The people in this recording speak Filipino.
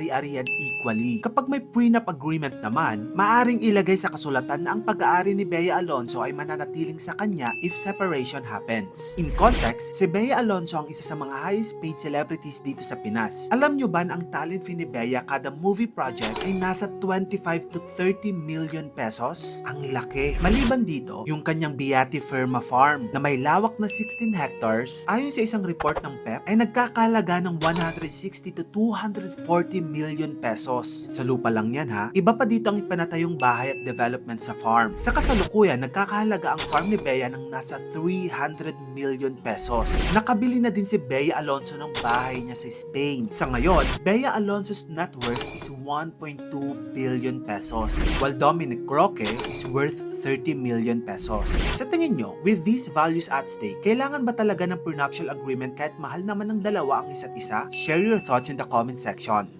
ari-arian equally. Kapag may prenup agreement naman, maaring ilagay sa kasulatan na ang pag-aari ni Bea Alonso ay mananatiling sa kanya if separation happens. In context, si Bea Alonso ang isa sa mga highest paid celebrities dito sa Pinas. Alam nyo ba na ang talent fee ni Bea kada movie project ay nasa 25 to 30 million pesos? Ang laki. Maliban dito, yung kanyang Beati Firma Farm na may lawak na 16 hectares, ayon sa isang report ng PEP, ay nagkakalaga ng 160 to 240 million pesos. Sa lupa lang yan ha. Iba pa dito ang ipanatayong bahay at development sa farm. Sa kasalukuyan, nagkakahalaga ang farm ni Bea ng nasa 300 million pesos. Nakabili na din si Bea Alonso ng bahay niya sa Spain. Sa ngayon, Bea Alonso's net worth is 1.2 billion pesos, while Dominic Roque is worth 30 million pesos. Sa tingin nyo, with these values at stake, kailangan ba talaga ng prenuptial agreement kahit mahal naman ng dalawa ang isa't isa? Share your thoughts in the comment section.